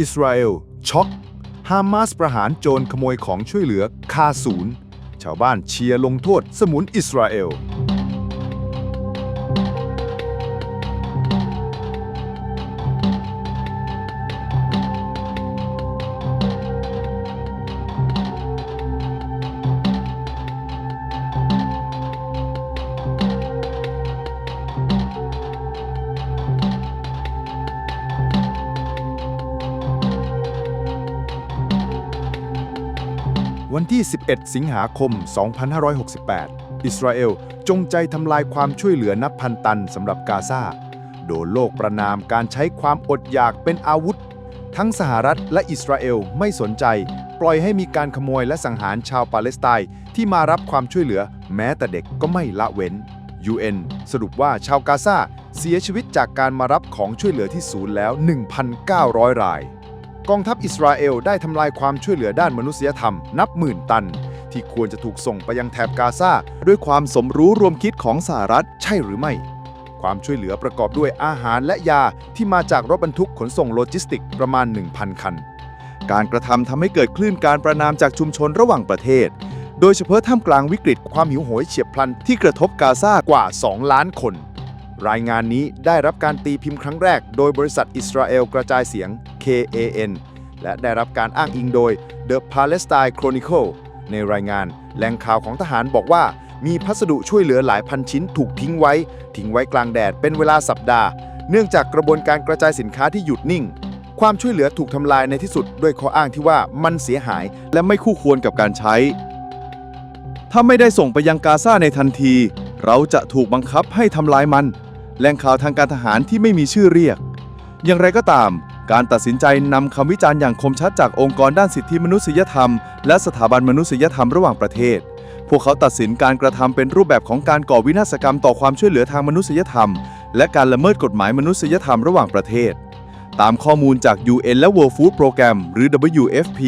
อิสราเอลช็อกฮามาสประหารโจรขโมยของช่วยเหลือคาศูนย์ ชาวบ้านเชียร์ลงโทษสมุนอิสราเอล วันที่ 11 สิงหาคม 2568 อิสราเอลจงใจทำลายความช่วยเหลือนับพันตันสำหรับกาซา โดนโลกประนามการใช้ความอดอยากเป็นอาวุธ ทั้งสหรัฐและอิสราเอลไม่สนใจ ปล่อยให้มีการขโมยและสังหารชาวปาเลสไตน์ที่มารับความช่วยเหลือแม้แต่เด็กก็ไม่ละเว้น UN สรุปว่าชาวกาซาเสียชีวิตจากการมารับของช่วยเหลือที่ศูนย์แล้ว 1,900 ราย กองทัพอิสราเอลได้ทำลายความช่วยเหลือด้านมนุษยธรรมนับหมื่นตัน ที่ควรจะถูกส่งไปยังแถบกาซาด้วยความสมรู้รวมคิดของสหรัฐใช่หรือไม่ ความช่วยเหลือประกอบด้วยอาหารและยาที่มาจากรถบรรทุกขนส่งโลจิสติกประมาณ 1,000 คัน การกระทำทำให้เกิดคลื่นการประนามจากชุมชนระหว่างประเทศ โดยเฉพาะท่ามกลางวิกฤตความหิวโหยเฉียบพลันที่กระทบกาซากว่า 2 ล้านคน รายงานนี้ได้รับการตีพิมพ์ครั้งแรก โดยบริษัทอิสราเอลกระจายเสียง KAN และได้รับการอ้างอิงโดย The Palestine Chronicle ในรายงานแหล่งข่าวของทหารบอกว่า มีพัสดุช่วยเหลือหลายพันชิ้นถูกทิ้งไว้ ทิ้งไว้กลางแดดเป็นเวลาสัปดาห์ เนื่องจากกระบวนการกระจายสินค้าที่หยุดนิ่ง ความช่วยเหลือถูกทำลายในที่สุด ด้วยข้ออ้างที่ว่ามันเสียหายและไม่คู่ควรกับการใช้ ถ้าไม่ได้ส่งไปยังกาซาในทันที เราจะถูกบังคับให้ทำลายมัน แหล่งข่าวทางการทหารที่ไม่มีชื่อเรียก อย่างไรก็ตาม การตัดสินใจนำคำวิจารณ์อย่างคมชัดจากองค์กรด้านสิทธิมนุษยธรรม และสถาบันมนุษยธรรมระหว่างประเทศ พวกเขาตัดสินการกระทำเป็นรูปแบบของการก่อวินาศกรรมต่อความช่วยเหลือทางมนุษยธรรม และการละเมิดกฎหมายมนุษยธรรมระหว่างประเทศ ตามข้อมูลจาก UN และ World Food Program หรือ WFP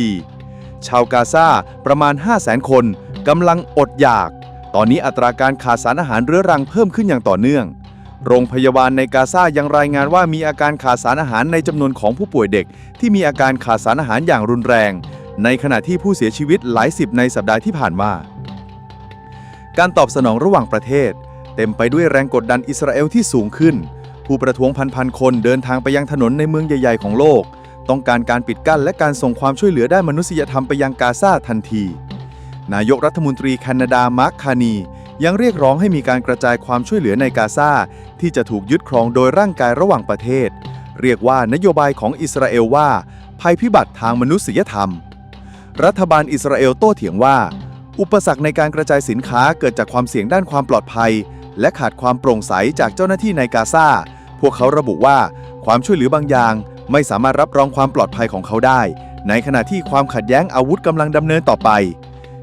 ชาวกาซาประมาณ 500,000 คนกำลังอดอยาก ตอนนี้อัตราการขาดสารอาหารเรื้อรังเพิ่มขึ้นอย่างต่อเนื่อง โรงพยาบาลในกาซายังรายงานว่ามีอาการขาดสารอาหารในจำนวนของผู้ป่วยเด็ก ที่มีอาการขาดสารอาหารอย่างรุนแรง ในขณะที่ผู้เสียชีวิตหลายสิบในสัปดาห์ที่ผ่านมา การตอบสนองระหว่างประเทศ เต็มไปด้วยแรงกดดันอิสราเอลที่สูงขึ้น ผู้ประท้วงพันๆคนเดินทางไปยังถนนในเมืองใหญ่ ๆ ของโลก ต้องการการปิดกั้นและการส่งความช่วยเหลือด้านมนุษยธรรมไปยังกาซาทันที นายกรัฐมนตรีแคนาดามาร์คคานี ยังเรียกร้องให้มีการกระจายความช่วยเหลือในกาซาที่จะถูกยึดครองโดยร่างกายระหว่างประเทศ เรียกว่านโยบายของอิสราเอลว่า ภัยพิบัติทางมนุษยธรรม รัฐบาลอิสราเอลโต้เถียงว่า อุปสรรคในการกระจายสินค้าเกิดจากความเสี่ยงด้านความปลอดภัย และขาดความโปร่งใสจากเจ้าหน้าที่ในกาซาพวกเขาระบุว่าความช่วยเหลือบางอย่าง ไม่สามารถรับรองความปลอดภัยของเขาได้ ในขณะที่ความขัดแย้งอาวุธกำลังดำเนินต่อไป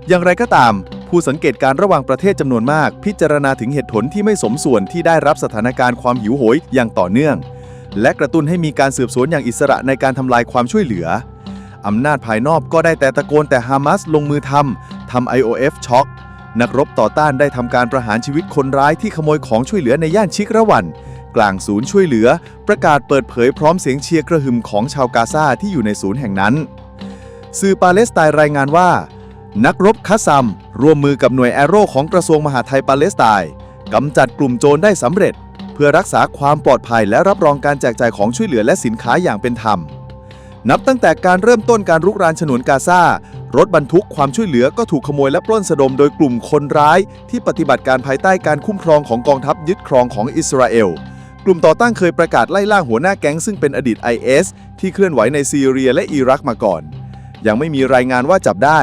อย่างไรก็ตาม ผู้สังเกตการระหว่างประเทศจำนวนมาก พิจารณาถึงเหตุผลที่ไม่สมส่วนที่ได้รับสถานการณ์ความหิวโหยอย่างต่อเนื่อง และกระตุ้นให้มีการสืบสวนอย่างอิสระในการทำลายความช่วยเหลืออำนาจภายนอกก็ได้แต่ตะโกนแต่ฮามาสลงมือทำทำ IOF ช็อกนักรบต่อต้านได้ทำการประหารชีวิตคนร้ายที่ขโมยของช่วยเหลือในย่านชิกระวัน กลางศูนย์ช่วยเหลือ ประกาศเปิดเผยพร้อมเสียงเชียร์กระหึ่มของชาวกาซาที่อยู่ในศูนย์แห่งนั้น สื่อปาเลสไตน์รายงานว่า นักรบคัสซัม ร่วมมือกับหน่วยแอโร่ของกระทรวงมหาดไทยปาเลสไตน์กำจัดกลุ่มโจรได้สำเร็จ เพื่อรักษาความปลอดภัยและรับรองการแจกจ่ายของช่วยเหลือและสินค้าอย่างเป็นธรรม นับตั้งแต่การเริ่มต้นการรุกรานฉนวนกาซารถบรรทุกความช่วยเหลือก็ถูกขโมยและปล้นสะดมโดยกลุ่มคนร้าย ที่ปฏิบัติการภายใต้การคุ้มครองของกองทัพยึดครองของอิสราเอลกลุ่มต่อต้านเคยประกาศไล่ล่าหัวหน้าแก๊งซึ่งเป็นอดีต IS ที่เคลื่อนไหวในซีเรียและอิรักมาก่อน ยังไม่มีรายงานว่าจับได้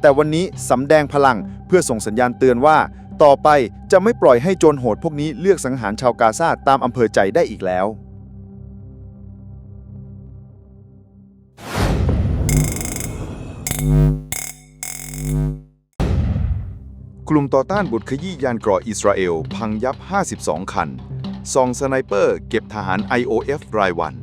แต่วันนี้สำแดงพลังเพื่อส่งสัญญาณเตือนว่า ต่อไปจะไม่ปล่อยให้โจรโหดพวกนี้เลือกสังหารชาวกาซาตามอำเภอใจได้อีกแล้ว กลุ่มต่อต้านบุขยี้ยานเกราะอิสราเอล พังยับ 52 คันซองสไนเปอร์ เก็บทหาร IOF รายวัน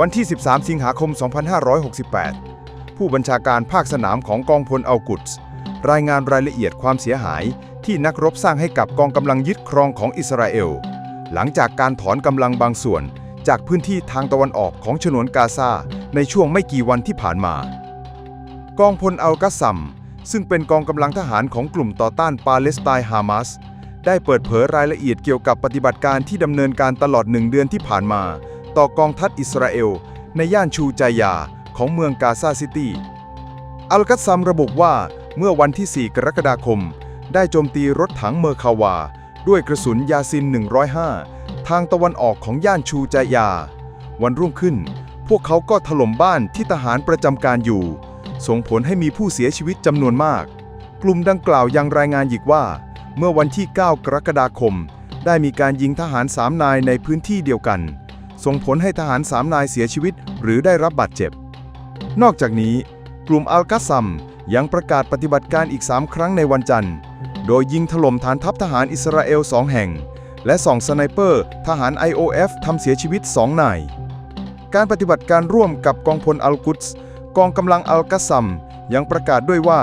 วันที่ 13 สิงหาคม 2568 ผู้บัญชาการภาคสนามของกองพลอัลกุดส์รายงานรายละเอียดความเสียหายที่นักรบสร้างให้กับกองกำลังยึดครองของอิสราเอล หลังจากการถอนกำลังบางส่วนจากพื้นที่ทางตะวันออกของฉนวนกาซาในช่วงไม่กี่วันที่ผ่านมา กองพลอัลกัสซัม ซึ่งเป็นกองกำลังทหารของกลุ่มต่อต้านปาเลสไตน์ฮามาสได้เปิดเผยรายละเอียดเกี่ยวกับปฏิบัติการที่ดำเนินการตลอดหนึ่งเดือนที่ผ่านมา ต่อกองทัพอิสราเอล ในย่านชูจายาของเมืองกาซาซิตี้ อัลกัสซัมระบุว่าเมื่อวันที่ 4 กรกฎาคม ได้โจมตีรถถังเมอร์คาวา ด้วยกระสุนยาซิน 105 ทางตะวันออกของย่านชูจายา วันรุ่งขึ้น พวกเขาก็ถล่มบ้านที่ทหารประจำการอยู่ ส่งผลให้มีผู้เสียชีวิตจำนวนมาก กลุ่มดังกล่าวยังรายงานอีกว่า เมื่อวันที่ 9 กรกฎาคม ได้มีการยิงทหาร3นายในพื้นที่เดียวกัน ส่งผลให้ทหาร3นายเสียชีวิต หรือได้รับบาดเจ็บ นอกจากนี้ กลุ่มอัลกัสซัมยังประกาศปฏิบัติการอีก 3 ครั้งในวันจันทร์ โดยยิงถล่มฐานทัพทหารอิสราเอล 2 แห่ง และส่องสไนเปอร์ทหาร IOF ทำเสียชีวิต 2 นาย การปฏิบัติการร่วมกับกองพลอัลกุดส์กองกำลังอัลกัสซัมยังประกาศด้วยว่า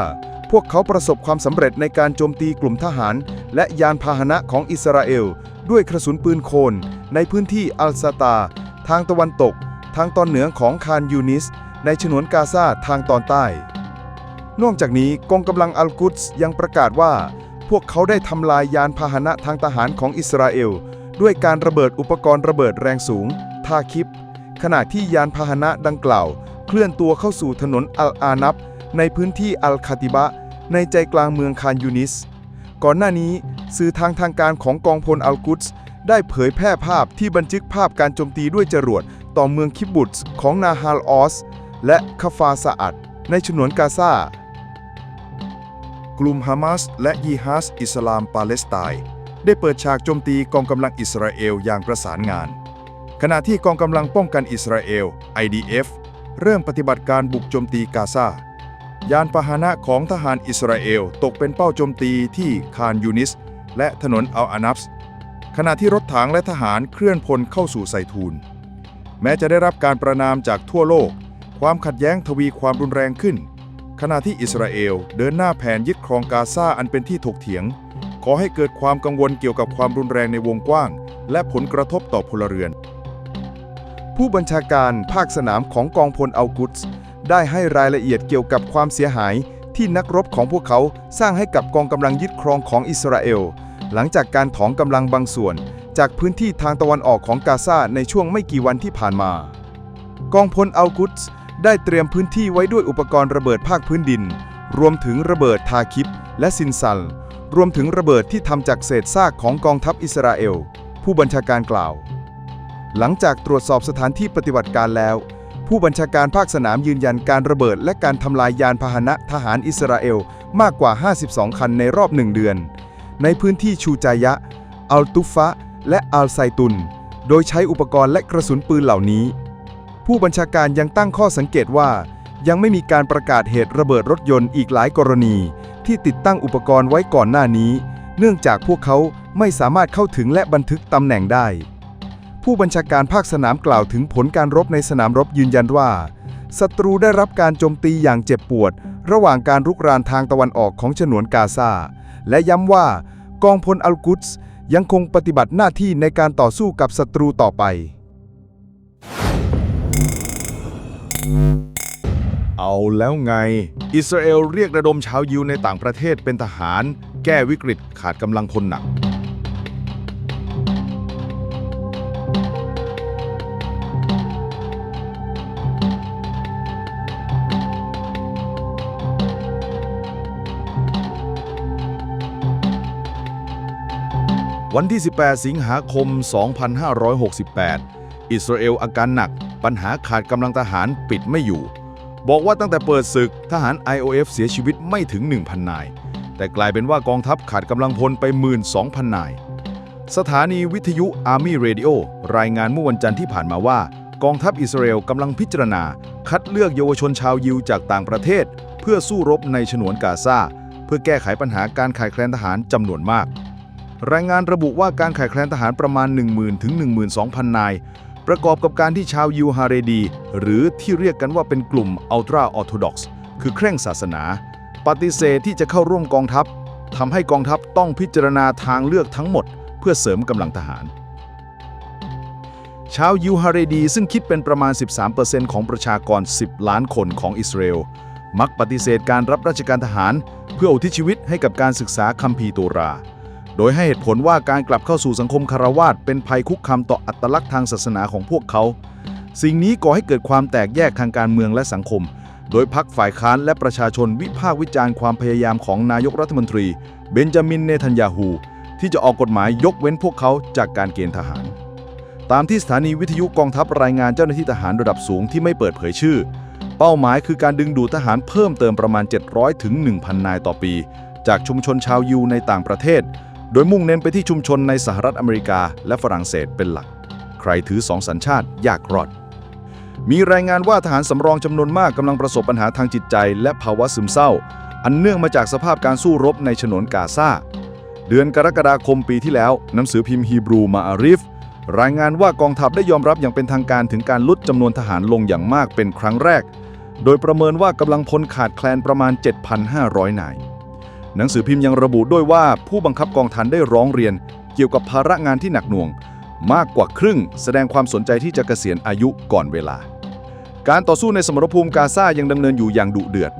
พวกเขาประสบความสำเร็จในการโจมตีกลุ่มทหาร และยานพาหนะของอิสราเอล ด้วยกระสุนปืนโคน ในพื้นที่อัลซาตา ทางตะวันตก ทางตอนเหนือของคานยูนิส ในฉนวนกาซาทางตอนใต้ นอกจากนี้กองกำลังอัลกุดส์ยังประกาศว่า พวกเขาได้ทำลายยานพาหนะทางทหารของอิสราเอล ด้วยการระเบิดอุปกรณ์ระเบิดแรงสูงทาคิปขณะที่ยานพาหนะดังกล่าว เคลื่อนตัวเข้าสู่ถนนอัลอานับ ในพื้นที่อัลคาติบะ ในใจกลางเมืองคานยูนิส ก่อนหน้านี้ สื่อทางทางการของกองพลอัลกุดส์ได้เผยแพร่ภาพที่บันทึกภาพการโจมตีด้วยจรวดต่อเมืองคิบบุตส์ของนาฮาลออส และคาฟาซาอัดในฉนวนกาซากลุ่มฮามาสและยีฮัสอิสลามปาเลสไตน์ได้เปิดฉากโจมตีกองกำลังอิสราเอลอย่างประสานงาน ขณะที่กองกำลังป้องกันอิสราเอล IDF เริ่มปฏิบัติการบุกโจมตีกาซายานพาหนะของทหารอิสราเอลตกเป็นเป้าโจมตีที่คานยูนิส และถนนอัลอานับส์ขณะที่รถถังและทหารเคลื่อนพลเข้าสู่ไซทูน แม้จะได้รับการประนามจากทั่วโลก ความขัดแย้งทวีความรุนแรงขึ้น ขณะที่อิสราเอลเดินหน้าแผนยึดครองกาซาอันเป็นที่ถกเถียง ขอให้เกิดความกังวลเกี่ยวกับความรุนแรงในวงกว้าง และผลกระทบต่อพลเรือน ผู้บัญชาการภาคสนามของกองพลอัลกุดส์ได้ให้รายละเอียดเกี่ยวกับความเสียหาย ที่นักรบของพวกเขาสร้างให้กับกองกำลังยึดครองของอิสราเอล หลังจากการถอนกำลังบางส่วน จากพื้นที่ทางตะวันออกของกาซาในช่วงไม่กี่วันที่ผ่านมา กองพลอัลกุดส์ได้เตรียมพื้นที่ไว้ด้วยอุปกรณ์ระเบิดภาคพื้นดิน รวมถึงระเบิดทาคิปและซินซัล รวมถึงระเบิดที่ทำจากเศษซากของกองทัพอิสราเอล ผู้บัญชาการกล่าว หลังจากตรวจสอบสถานที่ปฏิบัติการแล้ว ผู้บัญชาการภาคสนามยืนยันการระเบิด และการทำลายยานพาหนะทหารอิสราเอลมากกว่า 52 คันในรอบหนึ่งเดือน ในพื้นที่ชูจายะ อัลตุฟะ และอัลไซตุน โดยใช้อุปกรณ์และกระสุนปืนเหล่านี้ ผู้บัญชาการยังตั้งข้อสังเกตว่า ยังไม่มีการประกาศเหตุระเบิดรถยนต์อีกหลายกรณี ที่ติดตั้งอุปกรณ์ไว้ก่อนหน้านี้ เนื่องจากพวกเขาไม่สามารถเข้าถึงและบันทึกตำแหน่งได้ ผู้บัญชาการภาคสนามกล่าวถึงผลการรบในสนามรบยืนยันว่าศัตรูได้รับการโจมตีอย่างเจ็บปวด ระหว่างการรุกรานทางตะวันออกของฉนวนกาซาและย้ำว่ากองพลอัลกุดส์ยังคงปฏิบัติหน้าที่ในการต่อสู้กับศัตรูต่อไป เอาแล้วไง อิสราเอลเรียกระดมชาวยิวในต่างประเทศเป็นทหาร แก้วิกฤตขาดกำลังพลหนัก วันที่ 18 สิงหาคม 2568 อิสราเอลอาการหนัก ปัญหาขาดกำลังทหารปิดไม่อยู่ บอกว่าตั้งแต่เปิดศึกทหาร IOF เสียชีวิตไม่ถึง 1,000 นาย แต่กลายเป็นว่ากองทัพขาดกำลังพลไป 12,000 นาย สถานีวิทยุ Army Radio รายงานเมื่อวันจันทร์ที่ผ่านมาว่า กองทัพอิสราเอลกำลังพิจารณา คัดเลือกเยาวชนชาวยิวจากต่างประเทศ เพื่อสู้รบในฉนวนกาซาเพื่อแก้ไขปัญหาการขาดแคลนทหารจำนวนมาก รายงานระบุว่าการขาดแคลนทหารประมาณ 10,000 ถึง 12,000 นาย ประกอบกับการที่ชาวยูฮาเรดี หรือที่เรียกกันว่าเป็นกลุ่มอัลตราออร์โธดอกซ์คือเคร่งศาสนา ปฏิเสธที่จะเข้าร่วมกองทัพทำให้กองทัพต้องพิจารณาทางเลือกทั้งหมด เพื่อเสริมกำลังทหาร ชาวยูฮาเรดี ซึ่งคิดเป็นประมาณ 13%ของประชากร 10 ล้านคนของอิสราเอลมักปฏิเสธการรับราชการทหาร เพื่ออุทิศชีวิตให้กับการศึกษาคัมภีร์โตรา โดยให้เหตุผลว่าการกลับเข้าสู่สังคมคารวาสเป็นภัยคุกคามต่ออัตลักษณ์ทางศาสนาของพวกเขา สิ่งนี้ก่อให้เกิดความแตกแยกทางการเมืองและสังคม โดยพรรคฝ่ายค้านและประชาชนวิพากษ์วิจารณ์ความพยายามของนายกรัฐมนตรี เบนจามิน เนทันยาฮู ที่จะออกกฎหมายยกเว้นพวกเขาจากการเกณฑ์ทหาร ตามที่สถานีวิทยุกองทัพรายงานเจ้าหน้าที่ทหารระดับสูงที่ไม่เปิดเผยชื่อ เป้าหมายคือการดึงดูดทหารเพิ่มเติมประมาณ 700ถึง1,000 นายต่อปี จากชุมชนชาวยูในต่างประเทศ โดยมุ่งเน้นไปที่ชุมชนในสหรัฐอเมริกาและฝรั่งเศสเป็นหลัก ใครถือสองสัญชาติยากรอด มีรายงานว่าทหารสำรองจำนวนมากกำลังประสบปัญหาทางจิตใจ และภาวะซึมเศร้า อันเนื่องมาจากสภาพการสู้รบในฉนวนกาซา เดือนกรกฎาคมปีที่แล้วหนังสือพิมพ์ฮีบรูมาอาริฟรายงานว่ากองทัพได้ยอมรับอย่างเป็นทางการถึงการลดจำนวนทหารลงอย่างมากเป็นครั้งแรก โดยประเมินว่ากำลังพลขาดแคลนประมาณ 7,500 นาย หนังสือพิมพ์ยังระบุด้วยว่าผู้บังคับกองทัพได้ร้องเรียน เกี่ยวกับภาระงานที่หนักหน่วง มากกว่าครึ่ง แสดงความสนใจที่จะเกษียณอายุก่อนเวลา การต่อสู้ในสมรภูมิกาซายังดำเนินอยู่อย่างดุเดือด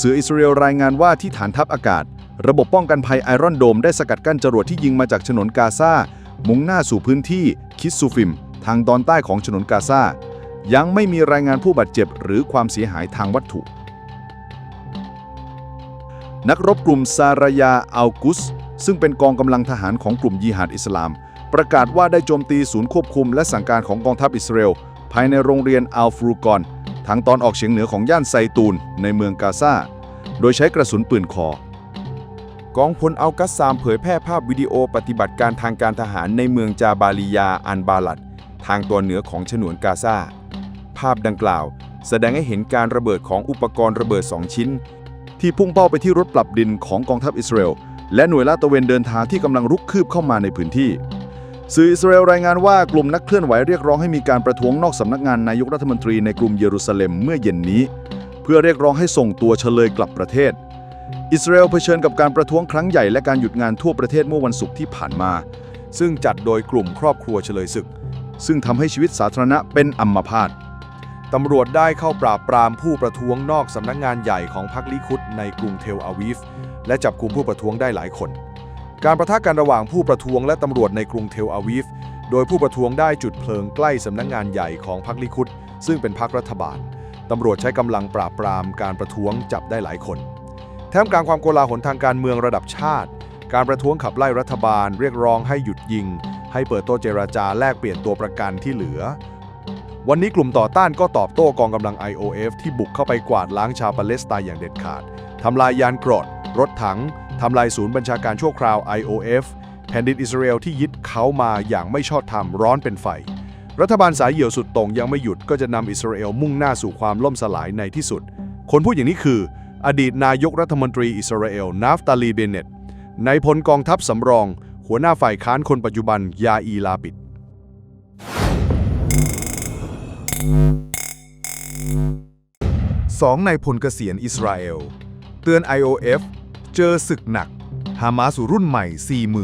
สื่ออิสราเอลรายงานว่าที่ฐานทัพอากาศ ระบบป้องกันภัยไอรอนโดมได้สกัดกั้นจรวดที่ยิงมาจากฉนวนกาซามุ่งหน้าสู่พื้นที่คิสซูฟิม ทางตอนใต้ของฉนวนกาซายังไม่มีรายงานผู้บาดเจ็บ หรือความเสียหายทางวัตถุ นักรบกลุ่มซารายาอัลกุส ซึ่งเป็นกองกำลังทหารของกลุ่มยีฮัดอิสลาม ประกาศว่าได้โจมตีศูนย์ควบคุมและสั่งการของกองทัพอิสราเอลภายในโรงเรียนอัลฟรูกอนทางตอนออกเฉียงเหนือของย่านไซตูนในเมืองกาซาโดยใช้กระสุนปืนคอ กองพลอัลกัสซามเผยแพร่ภาพวิดีโอปฏิบัติการทางการทหารในเมืองจาบาลียาอันบาลัด ทางตอนเหนือของฉนวนกาซาภาพดังกล่าว แสดงให้เห็นการระเบิดของอุปกรณ์ระเบิด 2 ชิ้น ที่พุ่งเป้าไปที่รถปรับดินของกองทัพอิสราเอลและหน่วยลาดตระเวนเดินทางที่กำลังรุกคืบเข้ามาในพื้นที่ สื่ออิสราเอลรายงานว่ากลุ่มนักเคลื่อนไหวเรียกร้องให้มีการประท้วงนอกสำนักงานนายกรัฐมนตรีในกรุงเยรูซาเล็มเมื่อเย็นนี้ เพื่อเรียกร้องให้ส่งตัวเฉลยกลับประเทศ อิสราเอลเผชิญกับการประท้วงครั้งใหญ่และการหยุดงานทั่วประเทศเมื่อวันศุกร์ที่ผ่านมา ซึ่งจัดโดยกลุ่มครอบครัวเฉลยศึก ซึ่งทำให้ชีวิตสาธารณะเป็นอัมพาต ตำรวจได้เข้าปราบปรามผู้ประท้วงนอกสำนักงานใหญ่ของพรรคลิคุดในกรุงเทลอาวีฟ และจับกลุ่มผู้ประท้วงได้หลายคน การประทะกันระหว่างผู้ประท้วงและตำรวจในกรุงเทลอาวีฟ โดยผู้ประท้วงได้จุดเพลิงใกล้สำนักงานใหญ่ของพรรคลิคุดซึ่งเป็นพรรครัฐบาลตำรวจใช้กำลังปราบปรามการประท้วงจับได้หลายคนท่ามกลางความโกลาหลทางการเมืองระดับชาติ การประท้วงขับไล่รัฐบาล เรียกร้องให้หยุดยิง ให้เปิดโต๊ะเจราจาแลกเปลี่ยนตัวประกันที่เหลือ วันนี้กลุ่มต่อต้านก็ตอบโต้กองกำลัง IOF ที่บุกเข้าไปกวาดล้างชาวปาเลสไตน์อย่างเด็ดขาด ทำลายยานกรด รถถัง ทำลายศูนย์บัญชาการชั่วคราว IOF แผ่นดินอิสราเอลที่ยึดเขามาอย่างไม่ชอบธรรมร้อนเป็นไฟ รัฐบาลสายเหี่ยวสุดต่งยังไม่หยุดก็จะนำอิสราเอลมุ่งหน้าสู่ความล่มสลายในที่สุด คนพูดอย่างนี้คือ อดีตนายกรัฐมนตรีอิสราเอลนาฟตาลีเบเนตในพลกองทัพสำรอง หัวหน้าฝ่ายค้านคนปัจจุบันยาอีลาปิด สองนายพลเกษียณอิสราเอล เตือน IOF เจอศึกหนัก ฮามาสรุ่นใหม่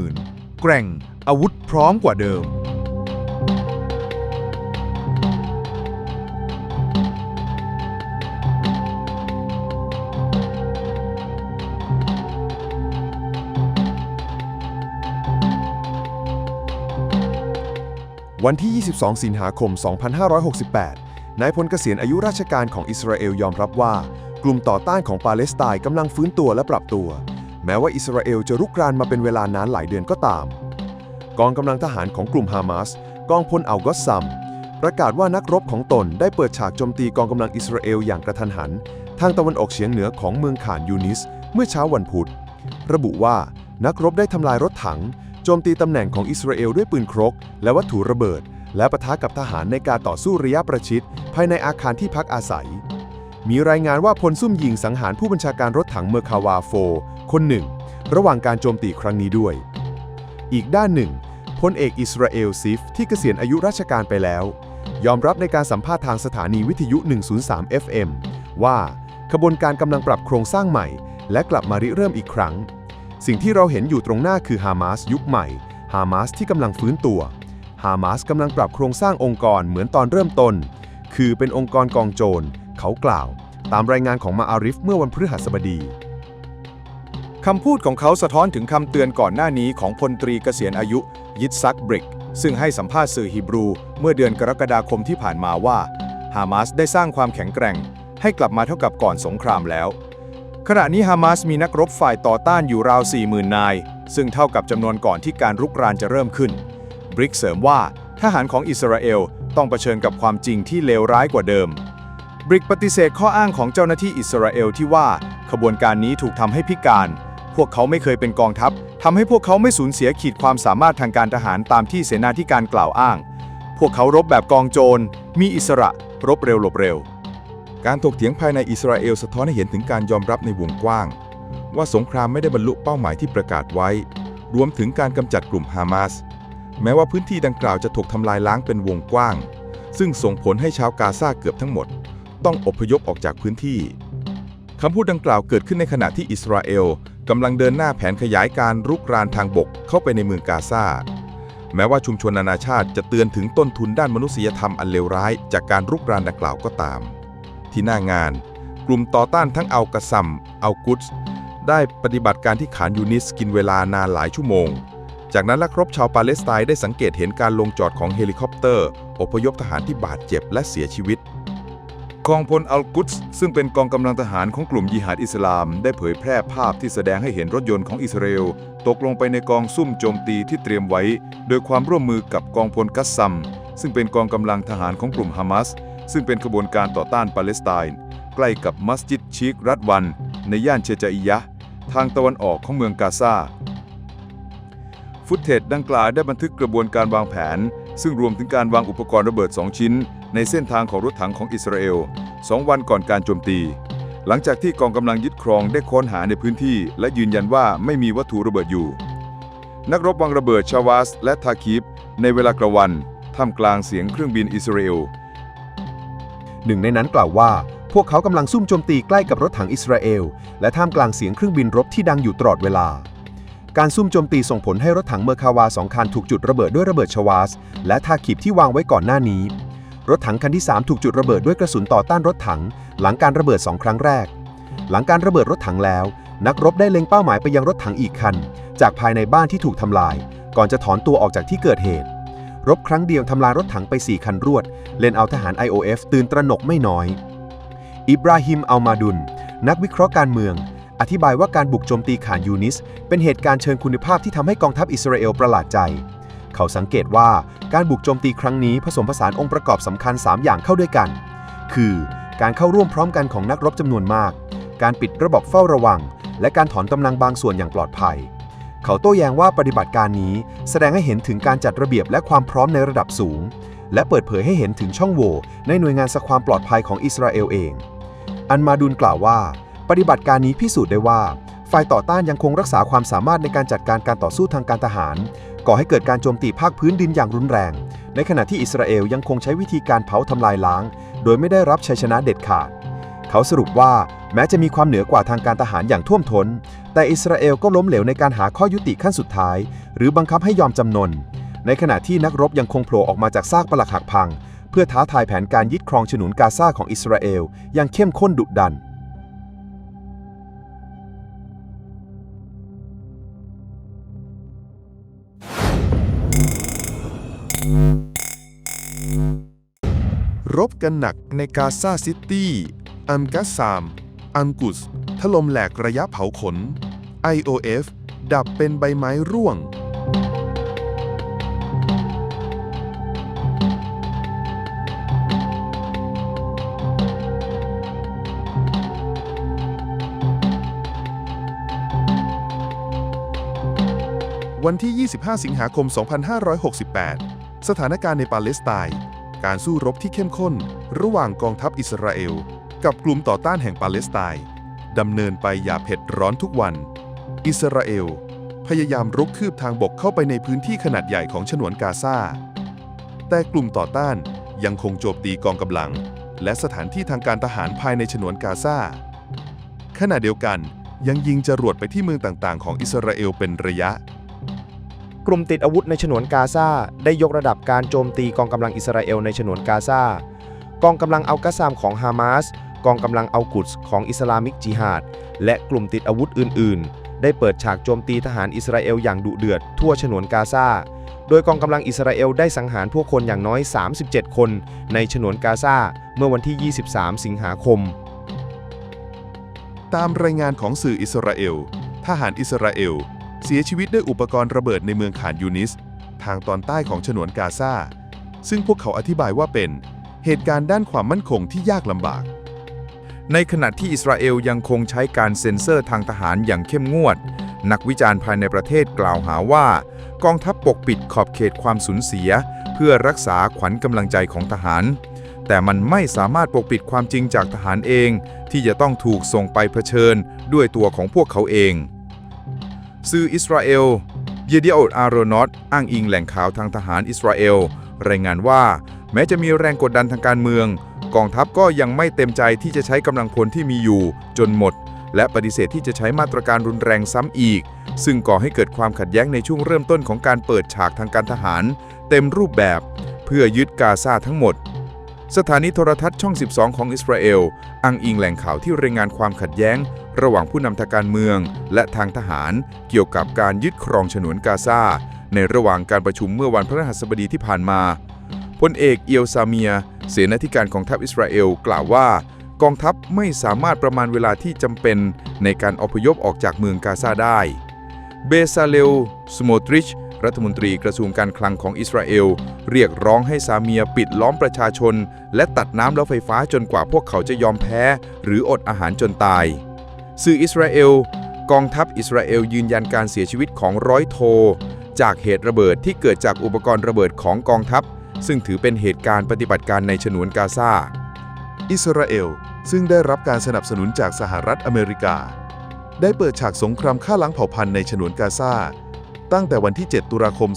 40,000 แกร่งอาวุธพร้อมกว่าเดิม วันที่ 22 สิงหาคม 2568 นายพลเกษียณอายุราชการของอิสราเอลยอมรับว่า กลุ่มต่อต้านของปาเลสไตน์กำลังฟื้นตัวและปรับตัว แม้ว่าอิสราเอลจะรุกรานมาเป็นเวลานานหลายเดือนก็ตาม กองกำลังทหารของกลุ่มฮามาสกองพลอัลกอสซัมประกาศว่านักรบของตนได้เปิดฉากโจมตีกองกำลังอิสราเอลอย่างกระทันหัน ทางตะวันออกเฉียงเหนือของเมืองขานยูนิส เมื่อเช้าวันพุธ ระบุว่านักรบได้ทำลายรถถัง โจมตีตำแหน่งของอิสราเอลด้วยปืนครก และวัตถุระเบิด และปะทะกับทหารในการต่อสู้ระยะประชิด ภายในอาคารที่พักอาศัย มีรายงานว่าพลซุ่มยิงสังหารผู้บัญชาการรถถังเมอร์คาวาโฟ คนหนึ่ง ระหว่างการโจมตีครั้งนี้ด้วย อีกด้านหนึ่งพลเอกอิสราเอลซิฟ ที่เกษียณอายุราชการไปแล้ว ยอมรับในการสัมภาษณ์ทางสถานีวิทยุ 103 FM ว่าขบวนการกำลังปรับโครงสร้างใหม่ และกลับมาริเริ่มอีกครั้ง สิ่งที่เราเห็นอยู่ตรงหน้าคือฮามาสยุคใหม่ ฮามาสที่กำลังฟื้นตัว ฮามาสกำลังปรับโครงสร้างองค์กรเหมือนตอนเริ่มต้น คือเป็นองค์กรกองโจร เขากล่าว ตามรายงานของมาอาริฟเมื่อวันพฤหัสบดีคำพูดของเขาสะท้อนถึงคำเตือนก่อนหน้านี้ของพลตรีเกษียณอายุ ยิตซักบริก ซึ่งให้สัมภาษณ์สื่อฮีบรู เมื่อเดือนกรกฎาคมที่ผ่านมาว่าฮามาสได้สร้างความแข็งแกร่ง ให้กลับมาเท่ากับก่อนสงครามแล้ว ขณะนี้ฮามาสมีนักรบฝ่ายต่อต้านอยู่ราว 40,000 นาย ซึ่งเท่ากับจำนวนก่อนที่การรุกรานจะเริ่มขึ้น บริกเสริมว่าทหารของอิสราเอลต้องเผชิญกับความจริงที่เลวร้ายกว่าเดิม บริกปฏิเสธข้ออ้างของเจ้าหน้าที่อิสราเอลที่ว่าขบวนการนี้ถูกทำให้พิการ พวกเขาไม่เคยเป็นกองทัพทำให้พวกเขาไม่สูญเสียขีดความสามารถทางการทหารตามที่เสนาธิการกล่าวอ้าง พวกเขารบแบบกองโจร มีอิสระ รบเร็วหลบเร็ว ถกเถียงภายในอิสราเอลสะท้อนให้เห็นถึงการยอมรับในวงกว้าง ว่าสงครามไม่ได้บรรลุเป้าหมายที่ประกาศไว้ รวมถึงการกำจัดกลุ่มฮามาสแม้ว่าพื้นที่ดังกล่าวจะถูกทำลายล้างเป็นวงกว้าง ซึ่งส่งผลให้ชาวกาซาเกือบทั้งหมด ต้องอพยพออกจากพื้นที่คำพูดดังกล่าวเกิดขึ้นในขณะที่อิสราเอลกำลังเดินหน้าแผนขยายการรุกรานทางบกเข้าไปในเมืองกาซา แม้ว่าชุมชนนานาชาติจะเตือนถึงต้นทุนด้านมนุษยธรรมอันเลวร้าย จากการรุกรานดังกล่าวก็ตาม ที่หน้างาน กลุ่มต่อต้านทั้งอัลกะซัมอัลกุส์ได้ปฏิบัติการที่ขานยูนิสกินเวลานานหลายชั่วโมง จากนั้นนักรบชาวปาเลสไตน์ได้สังเกตเห็นการลงจอดของเฮลิคอปเตอร์ อพยพทหารที่บาดเจ็บและเสียชีวิตกองพลอัลกุดส์ซึ่งเป็นกองกำลังทหารของกลุ่มยิหาดอิสลาม ได้เผยแพร่ภาพที่แสดงให้เห็นรถยนต์ของอิสราเอล ตกลงไปในกองซุ่มโจมตีที่เตรียมไว้ โดยความร่วมมือกับกองพลกัสซัม ซึ่งเป็นกองกำลังทหารของกลุ่มฮามาส ซึ่งเป็นขบวนการต่อต้านปาเลสไตน์ใกล้กับมัสยิดชีกรัดวัน ในย่านเชจาอิยะ ทางตะวันออกของเมืองกาซาฟุตเทจดังกล่าวได้บันทึกกระบวนการวางแผน ซึ่งรวมถึงการวางอุปกรณ์ระเบิด 2 ชิ้น ในเส้นทางของรถถังของอิสราเอล 2 วันก่อนการโจมตี หลังจากที่กองกำลังยึดครองได้ค้นหาในพื้นที่ และยืนยันว่าไม่มีวัตถุระเบิดอยู่ นักรบวางระเบิดชาวาส และทาคีบในเวลากลางวันท่ามกลางเสียงเครื่องบินอิสราเอล หนึ่งในนั้นกล่าวว่า พวกเขากำลังซุ่มโจมตีใกล้กับรถถังอิสราเอล และท่ามกลางเสียงเครื่องบินรบที่ดังอยู่ตลอดเวลา การซุ่มโจมตีส่งผลให้รถถังเมอร์คาวาสองคันถูกจุดระเบิดด้วยระเบิดชวาส และทาขีบที่วางไว้ก่อนหน้านี้ รถถังคันที่ 3 ถูกจุดระเบิดด้วยกระสุนต่อต้านรถถัง หลังการระเบิด2ครั้งแรก หลังการระเบิดรถถังแล้ว นักรบได้เล็งเป้าหมายไปยังรถถังอีกคัน จากภายในบ้านที่ถูกทำลาย ก่อนจะถอนตัวออกจากที่เกิดเหตุ รบครั้งเดียวทำลายรถถังไป 4 คันรวด เล่นเอาทหาร IOF ตื่นตระหนกไม่น้อย อิบราฮิมอัลมาดุนนักวิเคราะห์การเมือง อธิบายว่าการบุกโจมตีขานยูนิส เป็นเหตุการณ์เชิงคุณภาพที่ทำให้กองทัพอิสราเอลประหลาดใจ เขาสังเกตว่าการบุกโจมตีครั้งนี้ผสมผสานองค์ประกอบสำคัญ 3 อย่างเข้าด้วยกัน คือ การเข้าร่วมพร้อมกันของนักรบจำนวนมาก การปิดระบบเฝ้าระวัง และการถอนกำลังบางส่วนอย่างปลอดภัย เขาโต้แย้งว่าปฏิบัติการนี้แสดงให้เห็นถึงการจัดระเบียบและความพร้อมในระดับสูง และเปิดเผยให้เห็นถึงช่องโหว่ในหน่วยงานสักความปลอดภัยของอิสราเอลเอง อันมาดุลกล่าวว่า ปฏิบัติการนี้พิสูจน์ได้ว่าฝ่ายต่อต้านยังคงรักษาความสามารถในการจัดการการต่อสู้ทางการทหาร ก่อให้เกิดการโจมตีภาคพื้นดินอย่างรุนแรง ในขณะที่อิสราเอลยังคงใช้วิธีการเผาทำลายล้าง โดยไม่ได้รับชัยชนะเด็ดขาด เขาสรุปว่าแม้จะมีความเหนือกว่าทางการทหารอย่างท่วมท้น แต่อิสราเอลก็ล้มเหลวในการหาข้อยุติขั้นสุดท้าย หรือบังคับให้ยอมจำนน ในขณะที่นักรบยังคงโผล่ออกมาจากซากปรักหักพัง เพื่อท้าทายแผนการยึดครองฉนวนกาซาของอิสราเอลอย่างเข้มข้นดุดันรบกันหนักในกาซาซิตี้ อัมกัสซาม อังกุส ถล่มแหลกระยะเผาขน IOF ดับเป็นใบไม้ร่วง วันที่ 25 สิงหาคม 2568 สถานการณ์ในปาเลสไตน์ การสู้รบที่เข้มข้น ระหว่างกองทัพอิสราเอล กับกลุ่มต่อต้านแห่งปาเลสไตน์ดำเนินไปอย่าเผ็ดร้อนทุกวัน อิสราเอล พยายามรุกคืบทางบกเข้าไปในพื้นที่ขนาดใหญ่ของฉนวนกาซาแต่กลุ่มต่อต้านยังคงโจมตีกองกำลัง และสถานที่ทางการทหารภายในฉนวนกาซาขณะเดียวกันยังยิงจรวดไปที่เมืองต่างๆ ของอิสราเอลเป็นระยะ กลุ่มติดอาวุธในฉนวนกาซาได้ยกระดับการโจมตีกองกำลังอิสราเอลในฉนวนกาซากองกำลังอัลกาซามของฮามาส กองกำลังอัลกุดส์ของอิสลามิกจิฮาด และกลุ่มติดอาวุธอื่น ๆ ได้เปิดฉากโจมตีทหารอิสราเอลอย่างดุเดือดทั่วฉนวนกาซา โดยกองกำลังอิสราเอลได้สังหารพวกคนอย่างน้อย 37 คน ในฉนวนกาซาเมื่อวันที่ 23 สิงหาคม ตามรายงานของสื่ออิสราเอล ทหารอิสราเอล เสียชีวิตด้วยอุปกรณ์ระเบิดในเมืองขานยูนิส ทางตอนใต้ของฉนวนกาซาซึ่งพวกเขาอธิบายว่าเป็น เหตุการณ์ด้านความมั่นคงที่ยากลำบาก ในขณะที่อิสราเอลยังคงใช้การเซ็นเซอร์ทางทหารอย่างเข้มงวด นักวิจารณ์ภายในประเทศกล่าวหาว่า กองทัพปกปิดขอบเขตความสูญเสีย เพื่อรักษาขวัญกำลังใจของทหาร แต่มันไม่สามารถปกปิดความจริงจากทหารเอง ที่จะต้องถูกส่งไปเผชิญด้วยตัวของพวกเขาเองสื่ออิสราเอลเยเดียอดอารอนอตอ้างอิงแหล่งข่าวทางทหารอิสราเอลรายงานว่า แม้จะมีแรงกดดันทางการเมือง กองทัพก็ยังไม่เต็มใจที่จะใช้กำลังพลที่มีอยู่ จนหมด และปฏิเสธที่จะใช้มาตรการรุนแรงซ้ำอีก ซึ่งก่อให้เกิดความขัดแย้งในช่วงเริ่มต้นของการเปิดฉากทางการทหาร เต็มรูปแบบ เพื่อยึดกาซาทั้งหมด สถานีโทรทัศน์ช่อง 12 ของอิสราเอลอ้างอิงแหล่งข่าวที่รายงานความขัดแย้ง ระหว่างผู้นำทางการเมือง และทางทหาร เกี่ยวกับการยึดครองฉนวนกาซาในระหว่างการประชุมเมื่อวันพฤหัสบดีที่ผ่านมา พลเอกเอียวซาเมีย เสนาธิการของทัพอิสราเอลกล่าวว่ากองทัพไม่สามารถประมาณเวลาที่จำเป็นในการอพยพออกจากเมืองกาซาได้ เบซาเลลสโมทริช รัฐมนตรีกระทรวงการคลังของอิสราเอล เรียกร้องให้ซาเมียปิดล้อมประชาชน และตัดน้ำและไฟฟ้าจนกว่าพวกเขาจะยอมแพ้ หรืออดอาหารจนตาย สื่ออิสราเอล กองทัพอิสราเอลยืนยันการเสียชีวิตของร้อยโท จากเหตุระเบิดที่เกิดจากอุปกรณ์ระเบิดของกองทัพ ซึ่งถือเป็นเหตุการณ์ปฏิบัติการในฉนวนกาซา อิสราเอล ซึ่งได้รับการสนับสนุนจากสหรัฐอเมริกา ได้เปิดฉากสงครามฆ่าล้างเผ่าพันธุ์ในฉนวนกาซา ตั้งแต่วันที่ 7 ตุลาคม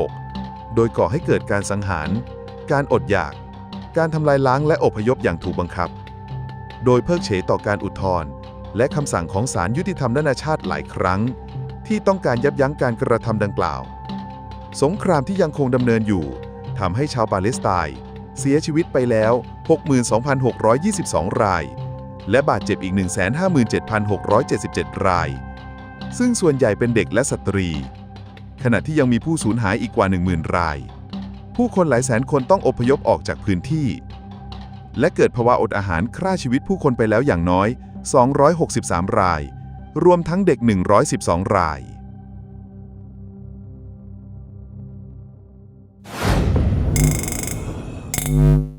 2566 โดยก่อให้เกิดการสังหาร การอดอยาก การทำลายล้างและอพยพอย่างถูกบังคับ โดยเพิกเฉยต่อการอุทธรณ์และคำสั่งของศาลยุติธรรมนานาชาติหลายครั้ง ที่ต้องการยับยั้งการกระทำดังกล่าว สงครามที่ยังคงดำเนินอยู่ ทำให้ชาวปาเลสไตน์เสียชีวิตไปแล้ว 62,622 ราย และบาดเจ็บอีก 157,677 ราย ซึ่งส่วนใหญ่เป็นเด็กและสตรี ขณะที่ยังมีผู้สูญหายอีกกว่า 10,000 ราย ผู้คนหลายแสนคนต้องอพยพออกจากพื้นที่ และเกิดภาวะอดอาหารฆ่าชีวิตผู้คนไปแล้วอย่างน้อย 263 ราย รวมทั้งเด็ก 112 ราย「you